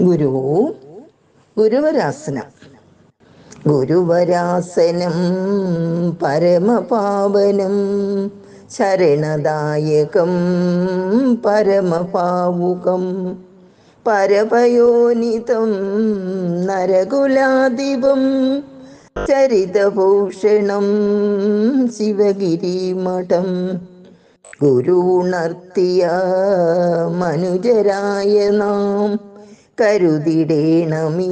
ഗുരു ഗുരുവരാസനം. ഗുരുവരാസനം പരമപാവനം ശരണദായകം പരമപാവുകം പരപയോനിതം നരകുലാധിപം ചരിതഭൂഷണം ശിവഗിരിമഠം. ഗുരുണർത്തിയ മനുജരായ നാം കരുതിടേണമീ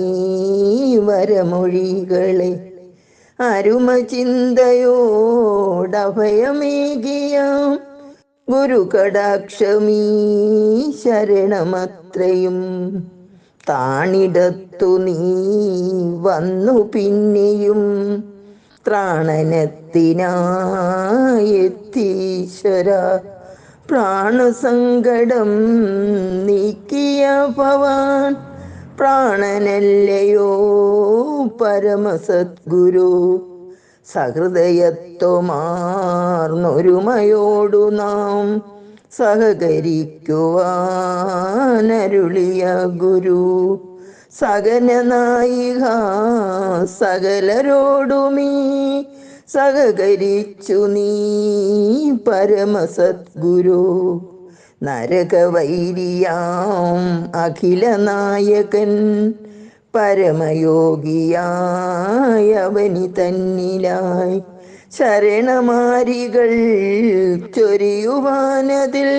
വരമൊഴികളെ അരുമ ചിന്തയോടഭയമേകിയ ഗുരു കടാക്ഷമീ ശരണമത്രയും താണിടത്തു നീ വന്നു പിന്നെയും ത്രാണനത്തിനായെത്തീശ്വര. പ്രാണസങ്കടം നീക്കിയ ഭവാൻ പ്രാണനല്ലയോ പരമസദ്ഗുരു. സഹൃദയത്വമാർന്നൊരുമയോടു നാം സഹകരിക്കുവാനരുളിയ ഗുരു. സകലനായിക സകലരോടുമീ സഹകരിച്ചു നീ പരമസദ്ഗുരു. നരകവൈരിയാം അഖിലനായകൻ പരമയോഗിയായവനി തന്നിലായി. ശരണമാരികൾ ചൊരിയുവാനതിൽ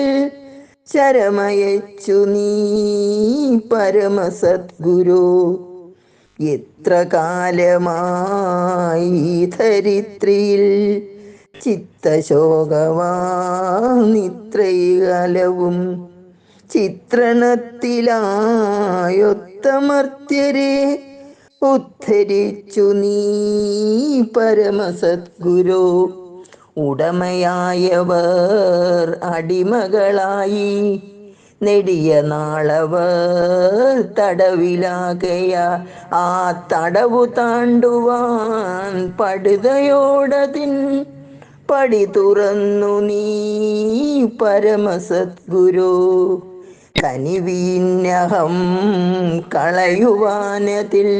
ശരമയച്ചു നീ പരമസദ്ഗുരു. എത്ര കാലമായി ധരിത്രിയിൽ ചിത്തശോകവാനിത്രൈകാലവും ചിത്രണത്തിലായൊത്തമർത്യരെ ഉദ്ധരിച്ചു നീ പരമസദ്ഗുരു. ഉടമയായവർ അടിമകളായി നെടിയ നാളവ് തടവിലാകയ. ആ തടവു താണ്ടുവാൻ പടുതയോടതിൻ പടി തുറന്നു നീ പരമസദ്ഗുരു. കനിവീന്യഹം കളയുവാനതിൽ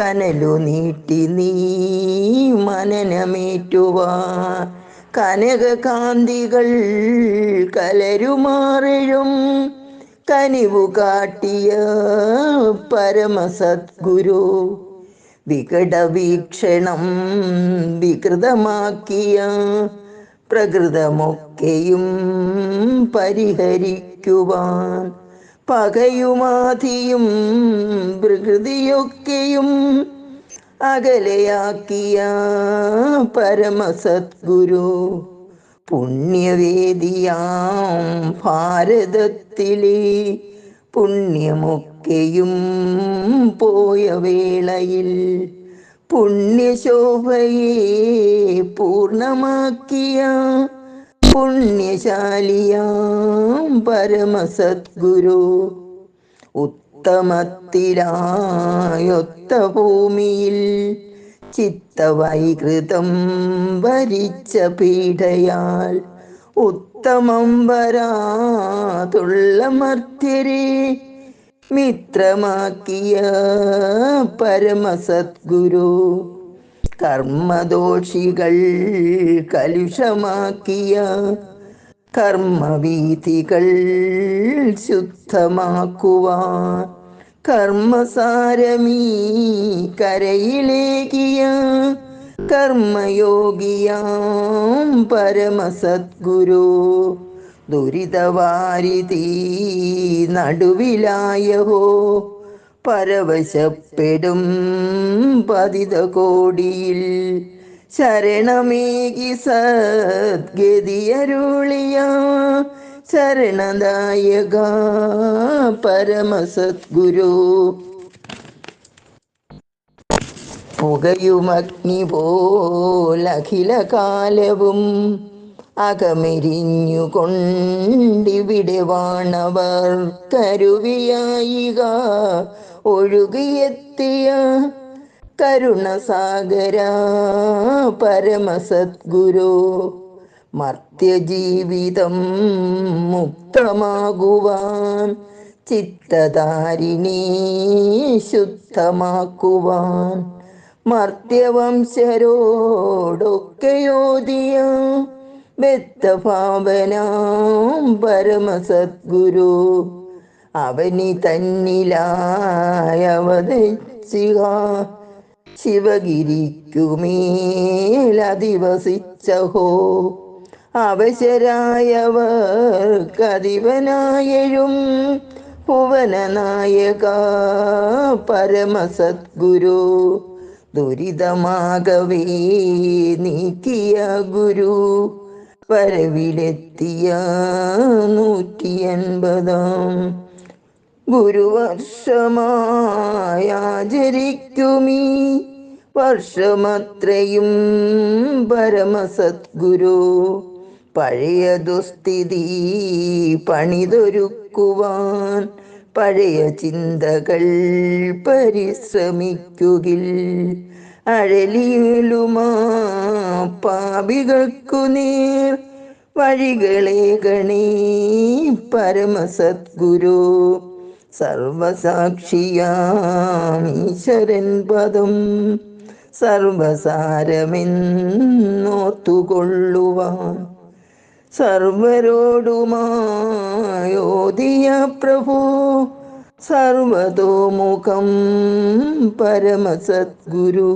കനലു നീട്ടി നീ മനനമേറ്റുവാൻ കനകകാന്തികൾ കലരുമാറിഴും. കനിവു കാട്ടിയ പരമസദ്ഗുരു വികടവീക്ഷണം വികൃതമാക്കിയ പ്രകൃതമൊക്കെയും പരിഹരിക്കുവാൻ. പകയുമാധിയും പ്രകൃതിയൊക്കെയും അകലയാക്കിയ പരമസദ്ഗുരു പുണ്യവേദിയാം ഭാരതത്തിലെ പുണ്യമൊക്കെയും പോയ വേളയിൽ പുണ്യശോഭയെ പൂർണമാക്കിയ പുണ്യശാലിയാം പരമസദ്ഗുരു ഉത്തമത്തിലായൊത്ത ഭൂമിയിൽ ചിത്തവൈകൃതം വരിച്ച പീഡയാൽ ഉത്തമം വരാതുള്ള മർത്യരെ മിത്രമാക്കിയ പരമസദ്ഗുരു കർമ്മദോഷികൾ കലുഷമാക്കിയ കർമ്മവീഥികൾ ശുദ്ധമാക്കുവാൻ കർമ്മസാരമീ കരയിലേകിയ. കർമ്മയോഗിയാം പരമസദ്ഗുരു. ദുരിതവാരിതീ നടുവിലായഹോ പരവശപ്പെടും പതിത കോടിയിൽ ശരണമേകി സദ്ഗതിയരുളിയ. ശരണദായക പരമസദ്ഗുരു പുകയുമഗ്നി പോലഖില കാലവും അകമെരിഞ്ഞുകൊണ്ടിവിടെ വാണവർ കരുവിയായിക ഒഴുകിയെത്തിയ കരുണസാഗര പരമസദ്ഗുരു മർത്യജീവിതം മുക്തമാകുവാൻ ചിത്തതാരിണീ ശുദ്ധമാക്കുവാൻ മർത്യവംശരോടൊക്കെയോദിയ ബദ്ധഭാവനാം പരമസദ്ഗുരു. അവനി തന്നിലായവതച്ചിക ശിവഗിരിക്കുമേലധിവസിച്ചഹോ അവശരായവർക്കധിപനായഴും ഭുവനനായക പരമസദ്ഗുരു. ദുരിതമാകവേ നീക്കിയ ഗുരു. വരവിലെത്തിയ നൂറ്റി അൻപതാം ഗുരുവർഷമായാചരിക്കുമീ വർഷമത്രയും പരമസദ്ഗുരു. പഴയ ദുസ്ഥിതി പണിതൊരുക്കുവാൻ പഴയ ചിന്തകൾ പരിശ്രമിക്കുകിൽ. അഴലിയിലുമാ പാപികൾക്കു നേർ വഴികളെ ഗണേ പരമസദ്ഗുരു. സർവസാക്ഷിയാമീശ്വരൻ പദം സർവസാരമെന്നോർത്തുകൊള്ളുവാൻ സർവരോടുമായോദിയ പ്രഭു സർവതോമുഖം പരമസദ്ഗുരു.